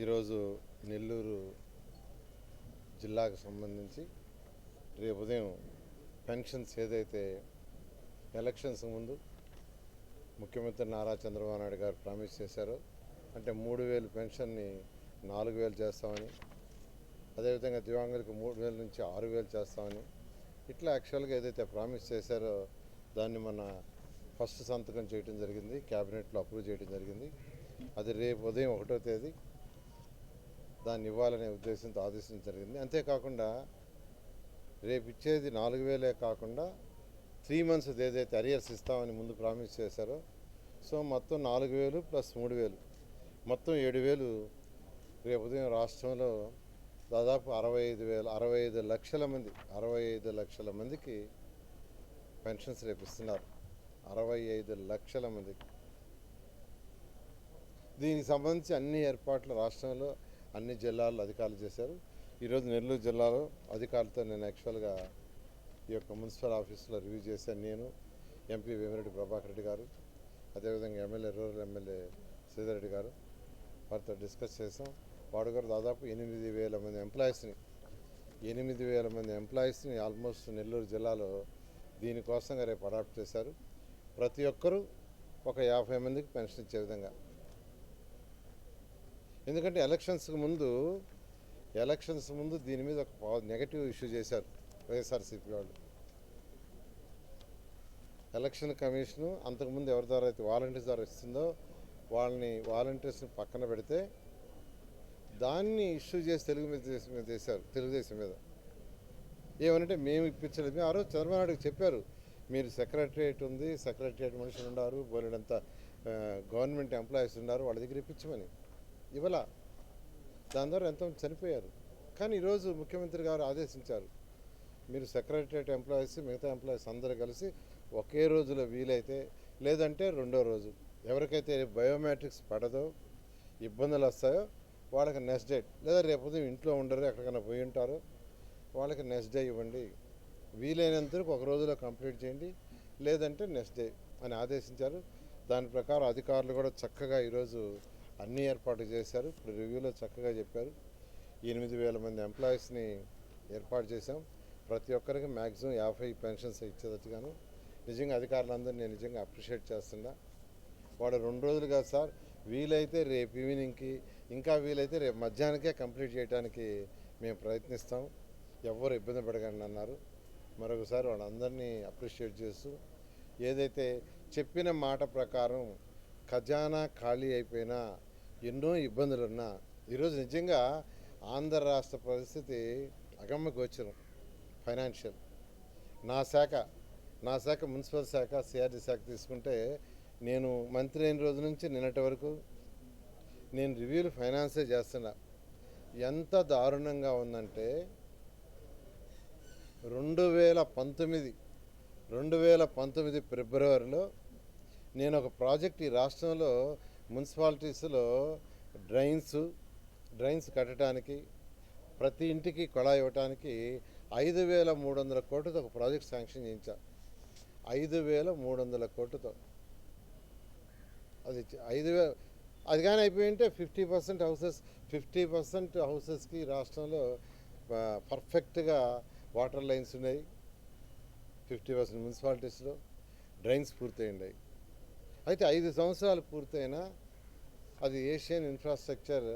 ఈరోజు నెల్లూరు జిల్లాకు సంబంధించి రేపు ఉదయం పెన్షన్స్ ఏదైతే ఎలక్షన్స్ ముందు ముఖ్యమంత్రి నారా చంద్రబాబు నాయుడు గారు ప్రామిస్ చేశారో అంటే మూడు వేలు పెన్షన్ని నాలుగు వేలు చేస్తామని అదేవిధంగా దివ్యాంగులకు మూడు వేల నుంచి ఆరు వేలు చేస్తామని ఇట్లా యాక్చువల్గా ఏదైతే ప్రామిస్ చేశారో దాన్ని మన ఫస్ట్ సంతకం చేయడం జరిగింది క్యాబినెట్లో అప్రూవ్ చేయడం జరిగింది. అది రేపు ఉదయం ఒకటో తేదీ దాన్ని ఇవ్వాలనే ఉద్దేశంతో ఆదేశించడం జరిగింది. అంతేకాకుండా రేపు ఇచ్చేది నాలుగు వేలే కాకుండా త్రీ మంత్స్ ఏదైతే అరియర్స్ ఇస్తామని ముందు ప్రామిస్ చేశారో సో మొత్తం నాలుగు వేలు ప్లస్ మూడు వేలు. మొత్తం ఏడు వేలు రేపు ఉదయం రాష్ట్రంలో దాదాపు అరవై ఐదు వేల అరవై ఐదు లక్షల మంది అరవై ఐదు లక్షల మందికి పెన్షన్స్ రేపు ఇస్తున్నారు. అరవై ఐదు లక్షల మందికి. దీనికి సంబంధించి అన్ని ఏర్పాట్లు రాష్ట్రంలో అన్ని జిల్లాల్లో అధికారులు చేశారు. ఈరోజు నెల్లూరు జిల్లాలో అధికారులతో నేను యాక్చువల్గా ఈ యొక్క మున్సిపల్ ఆఫీస్లో రివ్యూ చేశాను నేను ఎంపీ వేమిరెడ్డి ప్రభాకర్ రెడ్డి గారు అదేవిధంగా ఎమ్మెల్యే రూరల్ ఎమ్మెల్యే శ్రీధర్ గారు వారితో డిస్కస్ చేసాం వాడు గారు దాదాపు ఎనిమిది వేల మంది ఎంప్లాయీస్ని ఎనిమిది వేల మంది ఎంప్లాయీస్ని ఆల్మోస్ట్ నెల్లూరు జిల్లాలో దీనికోసంగా రేపు అడాప్ట్ చేశారు. ప్రతి ఒక్కరూ ఒక యాభై మందికి పెన్షన్ ఇచ్చే విధంగా ఎందుకంటే ఎలక్షన్స్కి ముందు ఎలక్షన్స్ ముందు దీని మీద ఒక నెగటివ్ ఇష్యూ చేశారు వైఎస్ఆర్సీపీ వాళ్ళు. ఎలక్షన్ కమిషను అంతకుముందు ఎవరి ద్వారా అయితే వాలంటీర్స్ ద్వారా ఇస్తుందో వాళ్ళని వాలంటీర్స్ని పక్కన పెడితే దాన్ని ఇష్యూ చేసి తెలుగు మీద దేశం మీద చేశారు తెలుగుదేశం మీద. ఏమనంటే మేము ఇప్పించలేదు. మేము ఆ రోజు చంద్రబాబు నాయుడుకి చెప్పారు మీరు సెక్రటరియట్ ఉంది సెక్రటరియట్ మనుషులు ఉన్నారు బోలెడంత గవర్నమెంట్ ఎంప్లాయీస్ ఉన్నారు వాళ్ళ దగ్గర ఇప్పించమని. ఇవ్వాల. దాని ద్వారా ఎంతో చనిపోయారు. కానీ ఈరోజు ముఖ్యమంత్రి గారు ఆదేశించారు. మీరు సెక్రటరియట్ ఎంప్లాయీస్ మిగతా ఎంప్లాయీస్ అందరూ కలిసి ఒకే రోజులో వీలైతే లేదంటే రెండో రోజు. ఎవరికైతే బయోమెట్రిక్స్ పడదో ఇబ్బందులు వస్తాయో వాళ్ళకి నెక్స్ట్ డేట్ లేదా రేపు ఉదయం ఇంట్లో ఉండరు ఎక్కడికైనా పోయి ఉంటారు. వాళ్ళకి నెక్స్ట్ డే ఇవ్వండి. వీలైనంతకు ఒక రోజులో కంప్లీట్ చేయండి. లేదంటే నెక్స్ట్ డే అని ఆదేశించారు. దాని ప్రకారం అధికారులు కూడా చక్కగా ఈరోజు అన్ని ఏర్పాట్లు చేశారు. ఇప్పుడు రివ్యూలో చక్కగా చెప్పారు. ఎనిమిది వేల మంది ఎంప్లాయీస్ని ఏర్పాటు చేశాం. ప్రతి ఒక్కరికి మ్యాక్సిమం యాభై పెన్షన్స్ ఇచ్చేటట్టుగాను నిజంగా అధికారులందరూ నేను నిజంగా అప్రిషియేట్ చేస్తున్నా. వాడు రెండు రోజులు సార్ వీలైతే రేపు ఈవినింగ్కి ఇంకా వీలైతే రేపు మధ్యాహ్నకే కంప్లీట్ చేయడానికి మేము ప్రయత్నిస్తాం. ఎవ్వరు ఇబ్బంది పడకండి అన్నారు. మరొకసారి వాళ్ళందరినీ అప్రిషియేట్ చేస్తూ ఏదైతే చెప్పిన మాట ప్రకారం ఖజానా ఖాళీ అయిపోయినా ఎన్నో ఇబ్బందులు ఉన్నా ఈరోజు నిజంగా ఆంధ్ర రాష్ట్ర పరిస్థితి అగమ్మకి గోచరం ఫైనాన్షియల్ నా శాఖ నా శాఖ మున్సిపల్ శాఖ సిఆర్డీ శాఖ తీసుకుంటే నేను మంత్రి అయిన రోజు నుంచి నిన్నటి వరకు నేను రివ్యూలు ఫైనాన్సే చేస్తున్నా. ఎంత దారుణంగా ఉందంటే రెండు వేల పంతొమ్మిది రెండు వేల పంతొమ్మిది ఫిబ్రవరిలో నేను ఒక ప్రాజెక్ట్ ఈ రాష్ట్రంలో మున్సిపాలిటీస్లో డ్రైన్స్ డ్రైన్స్ కట్టడానికి ప్రతి ఇంటికి కొళాయి ఇవ్వడానికి ఐదు వేల మూడు వందల కోట్లతో ఒక ప్రాజెక్ట్ శాంక్షన్ చేయించాం. ఐదు వేల మూడు వందల కోట్లతో. అది ఐదు వేల అది కానీ అయిపోయింటే fifty percent houses fifty percent హౌసెస్కి రాష్ట్రంలో పర్ఫెక్ట్గా వాటర్ లైన్స్ ఉన్నాయి. ఫిఫ్టీ పర్సెంట్ మున్సిపాలిటీస్లో డ్రైన్స్ పూర్తయిండాయి. అయితే ఐదు సంవత్సరాలు పూర్తయినా అది ఏషియన్ ఇన్ఫ్రాస్ట్రక్చర్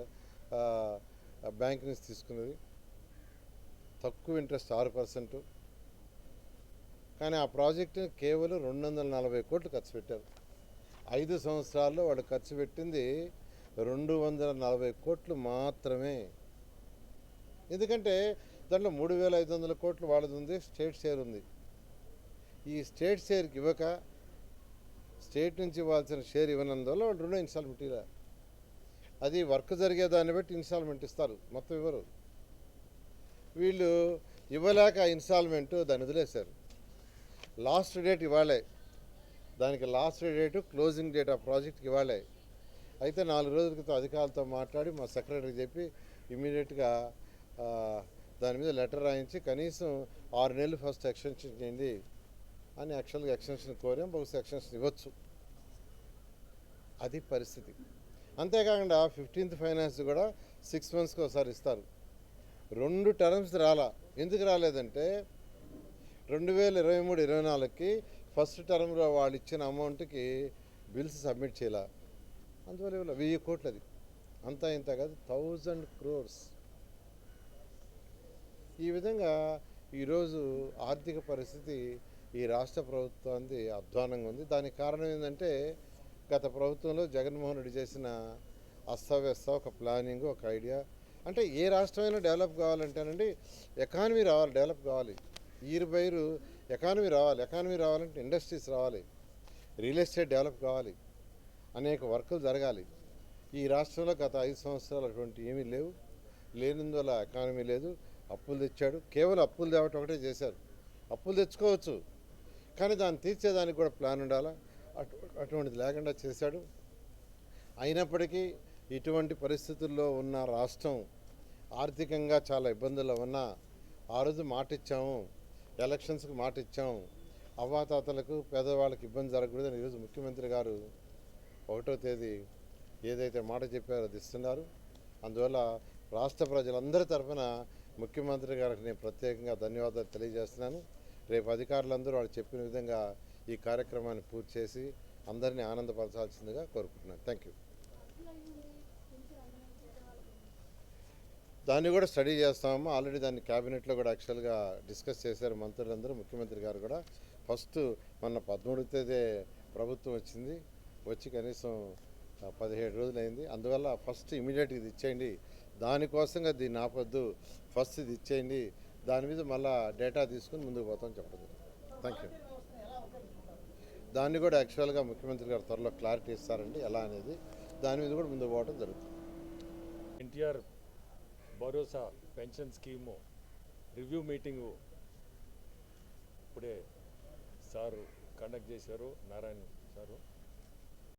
బ్యాంక్ నుంచి తీసుకున్నది. తక్కువ ఇంట్రెస్ట్ ఆరు పర్సెంట్. కానీ ఆ ప్రాజెక్టుని కేవలం రెండు వందల నలభై కోట్లు ఖర్చు పెట్టారు. ఐదు సంవత్సరాల్లో వాళ్ళు ఖర్చు పెట్టింది రెండు వందల నలభై కోట్లు మాత్రమే. ఎందుకంటే దాంట్లో మూడు వేల ఐదు వందల కోట్లు వాళ్ళది ఉంది స్టేట్ షేర్ ఉంది. ఈ స్టేట్ షేర్కి ఇవ్వక స్టేట్ నుంచి ఇవ్వాల్సిన షేర్ ఇవ్వనందువల్ల వాళ్ళు రెండో ఇన్స్టాల్మెంట్ ఇలా. అది వర్క్ జరిగే దాన్ని బట్టి ఇన్స్టాల్మెంట్ ఇస్తారు మొత్తం ఇవ్వరు. వీళ్ళు ఇవ్వలేక ఇన్స్టాల్మెంట్ దాన్ని వదిలేశారు. లాస్ట్ డేట్ ఇవ్వాలే. దానికి లాస్ట్ డేట్ క్లోజింగ్ డేట్ ఆ ప్రాజెక్ట్కి ఇవ్వాలే. అయితే నాలుగు రోజుల క్రితం అధికారులతో మాట్లాడి మా సెక్రటరీకి చెప్పి ఇమీడియట్గా దాని మీద లెటర్ రాయించి కనీసం ఆరు నెలలు ఫస్ట్ ఎక్స్టెన్షన్ చేయండి అని యాక్చువల్గా ఎక్స్టెన్షన్ కోరాం. బహుశా ఎక్స్టెన్షన్ ఇవ్వచ్చు. అది పరిస్థితి. అంతేకాకుండా ఫిఫ్టీన్త్ ఫైనాన్స్ కూడా సిక్స్ మంత్స్కి ఒకసారి ఇస్తారు. రెండు టర్మ్స్ రాలా. ఎందుకు రాలేదంటే రెండు వేల ఇరవై మూడు ఇరవై నాలుగుకి ఫస్ట్ టర్మ్లో వాళ్ళు ఇచ్చిన అమౌంట్కి బిల్స్ సబ్మిట్ చేయాల? అందువల్ల ఇవ్వలే. వెయ్యి కోట్లు అది. అంతా ఇంత కాదు థౌజండ్ క్రోర్స్. ఈ విధంగా ఈరోజు ఆర్థిక పరిస్థితి ఈ రాష్ట్ర ప్రభుత్వానికి అధ్వానంగా ఉంది. దానికి కారణం ఏంటంటే గత ప్రభుత్వంలో జగన్మోహన్ రెడ్డి చేసిన అస్తవ్యస్త ఒక ప్లానింగ్ ఒక ఐడియా అంటే ఏ రాష్ట్రమైనా డెవలప్ కావాలంటేనండి ఎకానమీ రావాలి డెవలప్ కావాలి. ఈరు బైరు ఎకానమీ రావాలి ఎకానమీ రావాలంటే ఇండస్ట్రీస్ రావాలి. రియల్ ఎస్టేట్ డెవలప్ కావాలి. అనేక వర్కులు జరగాలి. ఈ రాష్ట్రంలో గత ఐదు సంవత్సరాలు అటువంటి ఏమీ లేవు. లేనందువల్ల ఎకానమీ లేదు. అప్పులు తెచ్చాడు. కేవలం అప్పులు తేవటం ఒకటే చేశారు. అప్పులు తెచ్చుకోవచ్చు. కానీ దాన్ని తీర్చేదానికి కూడా ప్లాన్ ఉండాలా? అటువంటిది లేకుండా చేశాడు. అయినప్పటికీ ఇటువంటి పరిస్థితుల్లో ఉన్న రాష్ట్రం ఆర్థికంగా చాలా ఇబ్బందుల్లో ఉన్నా ఆ రోజు మాట ఇచ్చాము ఎలక్షన్స్కి మాట ఇచ్చాము అవ్వాతాతలకు పేదవాళ్ళకి ఇబ్బంది జరగకూడదని ఈరోజు ముఖ్యమంత్రి గారు ఒకటో తేదీ ఏదైతే మాట చెప్పారో అది ఇస్తున్నారు. అందువల్ల రాష్ట్ర ప్రజలందరి తరఫున ముఖ్యమంత్రి గారికి నేను ప్రత్యేకంగా ధన్యవాదాలు తెలియజేస్తున్నాను. రేపు అధికారులందరూ వాళ్ళు చెప్పిన విధంగా ఈ కార్యక్రమాన్ని పూర్తి చేసి అందరినీ ఆనందపరచాల్సిందిగా కోరుకుంటున్నాను. థ్యాంక్ యూ దాన్ని కూడా స్టడీ చేస్తాము. ఆల్రెడీ దాన్ని క్యాబినెట్లో కూడా యాక్చువల్గా డిస్కస్ చేశారు మంత్రులందరూ. ముఖ్యమంత్రి గారు కూడా ఫస్ట్ మొన్న పదమూడు తేదీ ప్రభుత్వం వచ్చింది. వచ్చి కనీసం పదిహేడు రోజులు అయింది అందువల్ల ఫస్ట్ ఇమీడియట్గా ఇది ఇచ్చేయండి. దానికోసంగా దీన్ని ఆపొద్దు ఫస్ట్ ఇది ఇచ్చేయండి. దాని మీద మళ్ళీ డేటా తీసుకుని ముందుకు పోతాం చెప్పదు థ్యాంక్ యూ దాన్ని కూడా యాక్చువల్గా ముఖ్యమంత్రి గారు త్వరలో క్లారిటీ ఇస్తారండి ఎలా అనేది దాని మీద కూడా ముందు పోవడం జరుగుతుంది. ఎన్టీఆర్ భరోసా పెన్షన్ స్కీము రివ్యూ మీటింగు ఇప్పుడే సారు కండక్ట్ చేశారు నారాయణ సారు.